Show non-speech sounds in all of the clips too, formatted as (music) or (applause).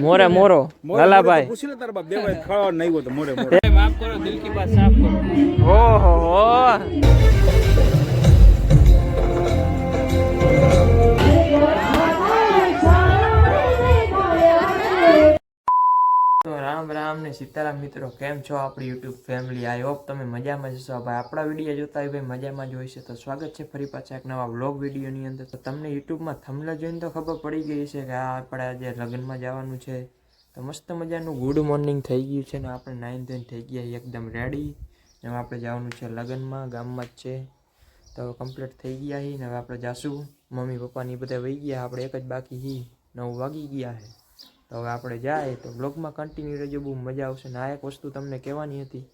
મોરે મોરો. લાલાભાઈ પૂછી લે તારા બાપ દેવાય ખળો નહીં હોય તો મોરે મોરે. માફ કરો દિલ કી બાત સાફ કરો. ઓહો. હો રામ રામ ને સીતારામ મિત્રો, કેમ છો આપણી યુટ્યુબ ફેમિલી આઈ હોપ તમે મજામાં જશો ભાઈ આપણા વીડિયો જોતા હોય ભાઈ મજામાં જ હોય છે. તો સ્વાગત છે ફરી પાછા એક નવા વ્લોગ વિડીયોની અંદર. તો તમને યુટ્યુબમાં થંબનેલ જોઈને તો ખબર પડી ગઈ છે કે આ આપણે આજે લગ્નમાં જવાનું છે. તો મસ્ત મજાનું ગુડ મોર્નિંગ થઈ ગયું છે ને આપણે નાઇન ધોઈને થઈ ગયા એકદમ રેડી ને આપણે જવાનું છે લગ્નમાં, ગામમાં જ છે. તો કમ્પ્લીટ થઈ ગયા હી ને હવે આપણે જાશું. મમ્મી પપ્પાની બધા વહી ગયા, આપણે એક જ બાકી હી નવ વાગી ગયા છે. તો હવે આપણે જાય તો બ્લોગમાં કન્ટિન્યુ રહેજો બહુ મજા આવશે. ને આ એક વસ્તુ તમને કહેવાની હતી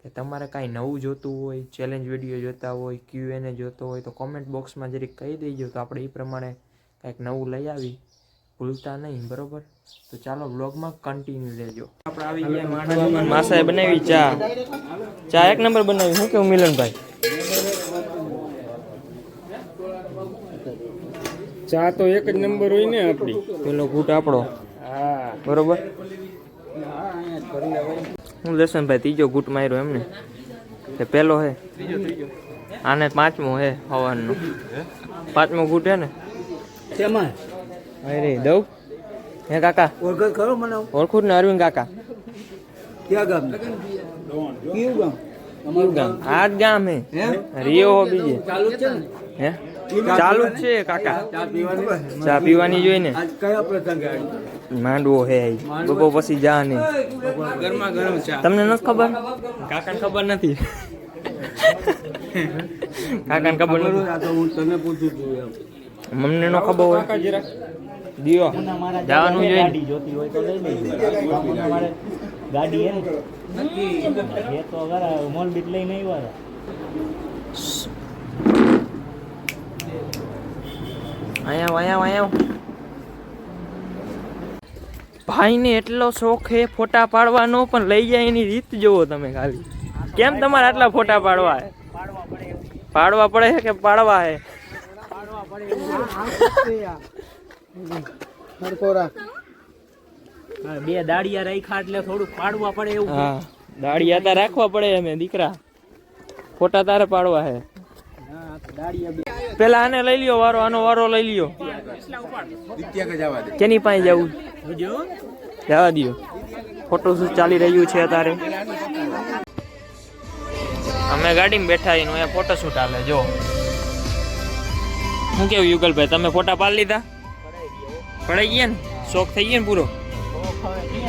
કે તમારે કાંઈ નવું જોતું હોય ચેલેન્જ વીડિયો જોતા હોય ક્યુ એને જોતો હોય તો કોમેન્ટ બોક્સમાં જરીક કહી દેજો તો આપણે એ પ્રમાણે કાંઈક નવું લઈ આવી. ભૂલતા નહીં બરોબર? તો ચાલો બ્લોગમાં કન્ટિન્યુ રહેજો. આપણે આવી ગયા માસાએ બનાવી ચા. ચા એક નંબર બનાવી. શું કેવું મિલનભાઈ? ચા તો એક જ નંબર હોય ને આપણી. પેલો ઘૂંટ આપણો. બરોબર? હું દર્શનભાઈ ત્રીજો ગુટ માર્યો એમને. તે પેલો હે. આને પાંચમો હે હવાનો પાંચમો ગુટ હે ને? તેમાં અરે દઉં? હે કાકા? ઓળખ કરો મને? ઓળખું ને અરવિંદ કાકા. ક્યાં ગામ? કયું ગામ? કયું ગામ. આ જ ગામ હે. રિયો હો બીજે. ચાલુ છે ને? હે? ચાલુ જ છે કાકા. ચા પીવાની? ચા જોઈ ને. આજ કયા પ્રસંગ માંડવો હે. બપોર પછી જા ને ગરમા ગરમ ચા. તમને નથી ખબર? કાકાને ખબર નથી. કાકાને ખબર નથી? આ તો હું તને પૂછું છું એમ. મને નો ખબર હોય. દિયો. જવાનું જોઈએ ને. ગાડી હે ને. એ તો અગર મોલ બીટ લઈને આવ્યા અહીંયા આયા અહીંયા આવ. ભાઈને એટલો શોખ એ ફોટા પાડવાનો પણ લઈ જાય એની રીત જોવો તમે ખાલી. કેમ તમારે આટલા ફોટા પાડવા હે? પાડવા પડે છે કે પાડવા હે? હા, બે દાડિયા રાખ્યા એટલે થોડુંક પાડવા પડે એવું હા દાડિયા આતા રાખવા પડે અમે દીકરા. ફોટા તારે પાડવા હે? પેલા આને લઈ લ્યો વારો આનો વારો લઈ લ્યો. દિત્યા કે જવા દે. કેની પાસે જવું? જવા દો. ફોટો શૂટ ચાલી રહ્યું છે અત્યારે. અમે ગાડીમાં બેઠા એનું અહીંયા ફોટો શૂટ હાલે જો. શું કેવું યુગલભાઈ તમે ફોટા પાડી લીધા? પડાઈ ગયા ને? શોખ થઈ ગયો ને પૂરો?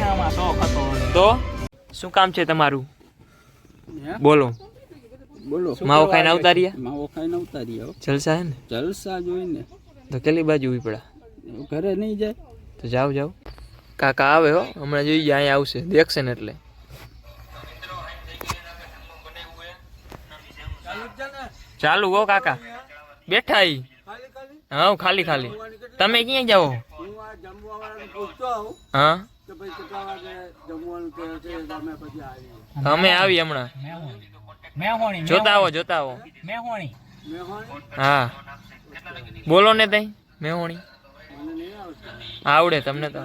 આમાં શોખ હતો તો? શું કામ છે તમારું? બોલો. બોલો. માવો ખાઈને આવતા રહ્યા? માવો ખાઈને આવતા રહ્યા જલસા હે ને? જલસા જોઈને. તો કેટલી બાજુ ઉપડા? ઘરે નહીં જાય. તો જાઓ જાઓ. કાકા આવે હો, હમણાં જોઈએ અહીંયા આવશે. દેખશે ને એટલે. ચાલુ હો, કાકા. બેઠા ઈ. હા ખાલી ખાલી. તમે ક્યાં જાઓ? હું? અમે આવી હમણાં. જોતા આવો જોતા આવો હા. બોલો ને તઈ, મેહોણી. આવડે તમને તો.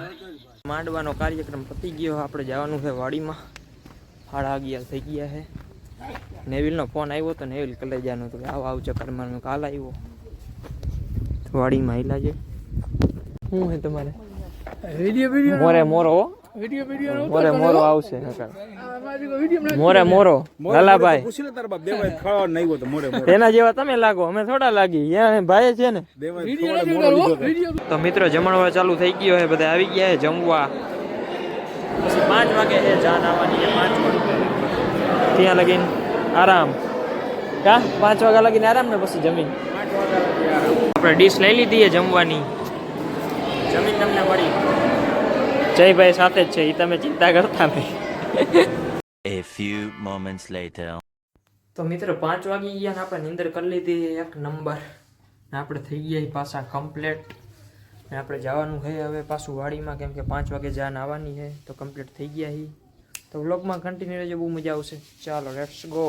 માંડવાનો કાર્યક્રમ પતી ગયો. આપણે જવાનું છે વાડીમાં. સાડા અગિયાર થઈ ગયા છે. નેવિલનો ફોન આવ્યો તો નેવિલ કલેજાનો તો આવ આવ ચક્કર મારનો કાલ આવ્યો. વાડીમાં હિલા છે. શું છે તમારે? મોરે મોરો. વીડિયો વીડિયો મોરે મોરો આવશે મોરે મોરો. લાલાભાઈ પૂછી લે તારા બાપ દેવાય ખાવા નહીં તો મોરે મોરે. એના જેવા તમે લાગો અમે થોડા લાગી. યા ભાઈ છે ને. તો. તો મિત્રો જમણવાર ચાલુ થઈ ગયો છે બધા આવી ગયા છે જમવા. પછી પાંચ વાગે છે જાન આવવાની છે પાંચ વાગે. ત્યાં લગીને આરામ. કા? પાંચ વાગ્યા લગીને આરામ ને પછી જમીન. આપણે ડીશ લઈ લીધી છે જમવાની. જમીન તમને મળી. જયભાઈ સાથે જ છે એ તમે ચિંતા કરતા નહીં. A few moments later. તો મિત્રો પાંચ વાગી ગયા ને આપણે નિંદર કરી લીધી એક નંબર. ને આપણે થઈ ગયા પાછા કમ્પ્લેટ ને આપણે જવાનું છે હવે પાછું વાડીમાં કેમ કે પાંચ વાગે જાન આવવાની છે તો કમ્પ્લીટ થઈ ગયા હી તો વ્લોગમાં કન્ટિન્યુ રહેજો બહુ મજા આવશે. ચાલો લેટ્સ ગો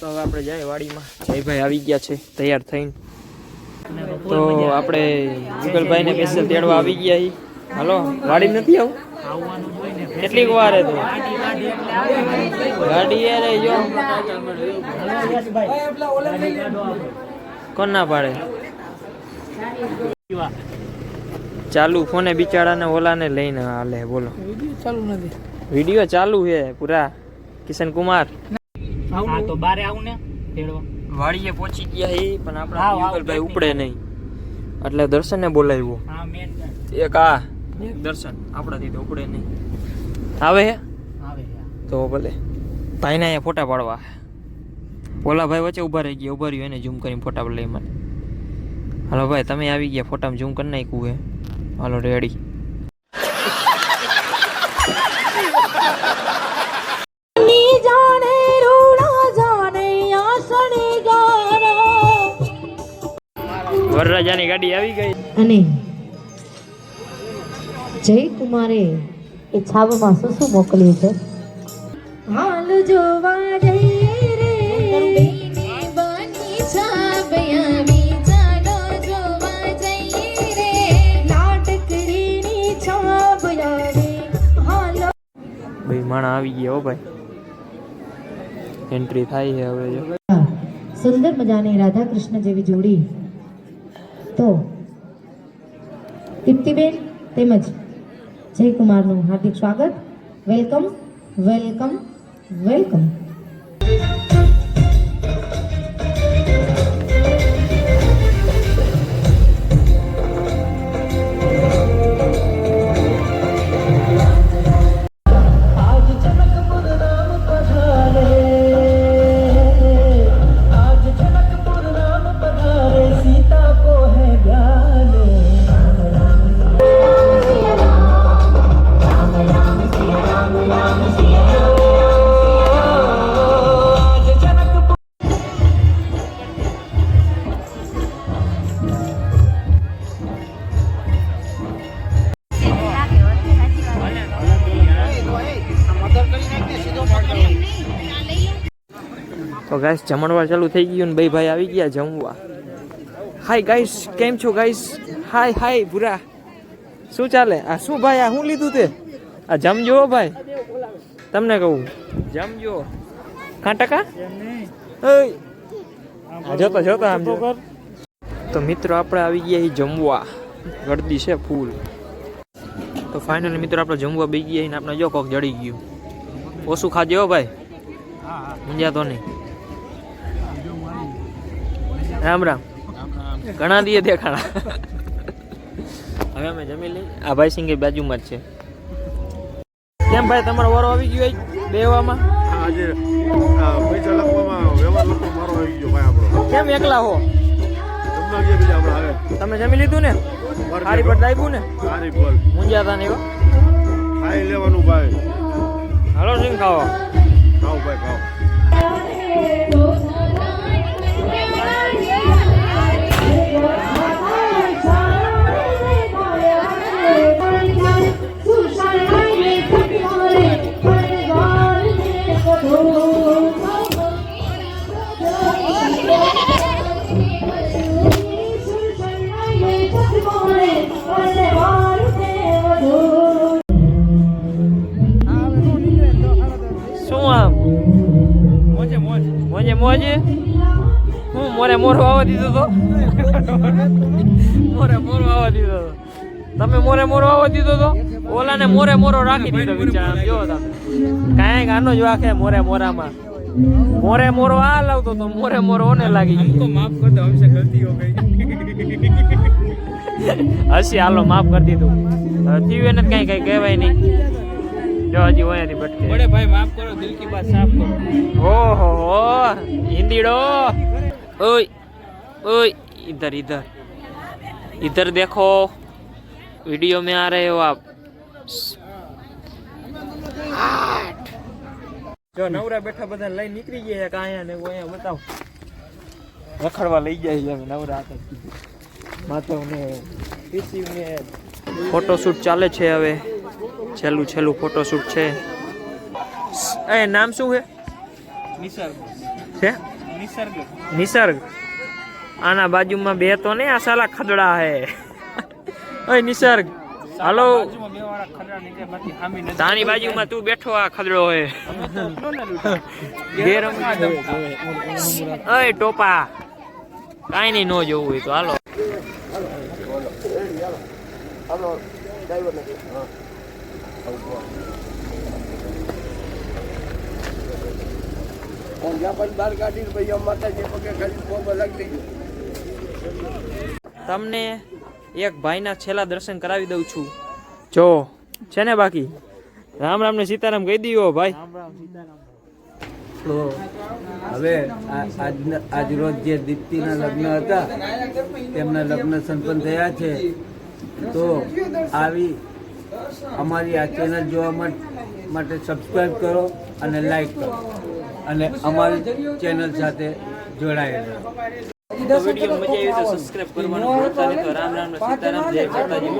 તો હવે આપણે જાય વાડીમાં. જયભાઈ આવી ગયા છે તૈયાર થઈને. તો આપણે જુગલભાઈને સ્પેશિયલ તેડવા આવી ગયા હી હાલો વાડી નથી આવું? કેટલીક વાર તો. ગાડી યારે જો. કોણ ના પાડે? ચાલુ ફોને બિચારાને ઓલાને લઈને હાલે બોલો. ચાલુ નથી વીડિયો ચાલુ છે પૂરા. કિશન કુમાર. હા તો બારે આવું ને તેડવા. વાડીએ પહોંચી ગયા એ પણ આપણા યુગલભાઈ ઉપડે નહીં. એટલે દર્શનને બોલાવ્યો. એક આ. દર્શન. આપણાથી તો ઉપડે નહીં. આવે હે? આવે તો ભલે. ભાઈને અહીંયા ફોટા પાડવા. ઓલા ભાઈ વચ્ચે ઊભા રહી ગયા. ઊભા રહ્યો એને ઝૂમ કરીને ફોટા લઈ મને. હાલો ભાઈ તમે આવી ગયા. ફોટામાં ઝૂમ કરી નાખ્યું હે. હાલો રેડી ની જાણે રૂડા જાણે આસણી ગારા વરરાજાની ગાડી આવી ગઈ. અને જય કુમારે એ છાવમાં શું શું મોકલ્યું છે? હાલ જોવા જઈએ રે. બેની હાલો. ભાઈ માણા આવી ગયા હો ભાઈ. એન્ટ્રી થાય છે હવે સુંદર મજાની રાધા કૃષ્ણ જેવી જોડી. તો દીપ્તિબેન તેમજ જયકુમારનું હાર્દિક સ્વાગત. વેલકમ વેલકમ વેલકમ તો ગાઈસ જમણવાર ચાલુ થઈ ગયું ને બે ભાઈ આવી ગયા જમવા. હાય ગાઈસ કેમ છો ગાઈસ હાય હાય ભૂરા. શું ચાલે? આ શું ભાઈ આ શું લીધું તે? આ જમજો હો ભાઈ. તમને કહું. જમજો. કાં ટકા? જોતો જોતો આમ તો મિત્રો આપણે આવી ગયા જમવા. ગળદી છે ફૂલ તો ફાઇનલી મિત્રો આપણે જમવા બે ગયા ને આપણે જો કોક જડી ગયું. ઓછું ખાજે હો ભાઈ. મૂંઝાતો નહીં. રામ રામ. ઘણા દીએ દેખાણા. હવે અમે જમી લઈ આ ભાઈ સિંગે બાજુમાં જ છે. કેમ ભાઈ તમારો વારો આવી ગયો હોય બેવામાં આજે આ પૈસા લખવામાં વ્યવહાર લખવો મારો આવી ગયો ભાઈ આપણો. કેમ એકલા હો? તમે જમી લીધું ને? સારી પર લાગ્યું ને? સારી બોલ મૂંઝાતા નહીં હો. ખાઈ લેવાનું ભાઈ. હાલો સિંગ ખાવા ખાવ ભાઈ ખાઓ. મોજે મોજ. હું મોરે મોરો આવવા દીધો તો? મોરે મોરો આવવા દીધો તો. તમે મોરે મોરો આવવા દીધો તો? ઓલાને મોરે મોરો રાખી દીધો બિચારા જો તમે કાંઈક આનો જ વાંખે મોરે મોરામાં મોરે મોરો આ લાવતો તો મોરે મોરો ઓને લાગી ગયો માફ કર દો હમસે ગલતી હો ગઈ (laughs) હસી હાલો માફ કરી દીધું હવે થયું એને કઈ કઈ કહેવાય નહીં જો હજી ઓયાથી ભટકે બડે ભાઈ માફ કરો દિલ કી બાત સાફ કરો ઓહો હો હિંદીડો ઓય ओए इधर इधर इधर देखो वीडियो में आ रहे हो आप જો નવરા બેઠા બધા લઈ નીકળી ગયા કે અહીંયા ને અહીંયા બતાવ. રખડવા લઈ જાય છે નવરા હતા માધવ ને પીસી ને ફોટોશૂટ ચાલે છે હવે. છેલ્લું છેલ્લું ફોટોશૂટ છે. એ નામ શું છે? નિસર્ગ. છે? નિસર્ગ. નિસર્ગ. આના બાજુમાં બે તો નહીં આ સાલા ખદડા હે. (laughs) ઓય નિસર્ગ. હાલો. તારી બાજુમાં તું બેઠો, આ ખદડો હે અય, ટોપા. કાઈ નહીં, નો જોવું હોય તો. હાલો. બાર ભાઈ માતાજી પગે ખાલી તમને એક ભાઈના છેલ્લા દર્શન કરાવી દઉં છું. જો. છે ને બાકી? રામ રામ ને સીતારામ કહી દીધો ભાઈ. તો હવે આજ રોજ જે દીપ્તિના લગ્ન હતા તેમના લગ્ન સંપન્ન થયા છે. તો આવી અમારી આ ચેનલ જોવા માટે સબસ્ક્રાઈબ કરો અને લાઈક કરો. અને અમારી ચેનલ સાથે જોડાયેલા વીડિયો મજા આવી તો સબસ્ક્રાઇબ કરવાનું ભૂલતા નહીં તો રામ રામ સીતારામ જય માતાજી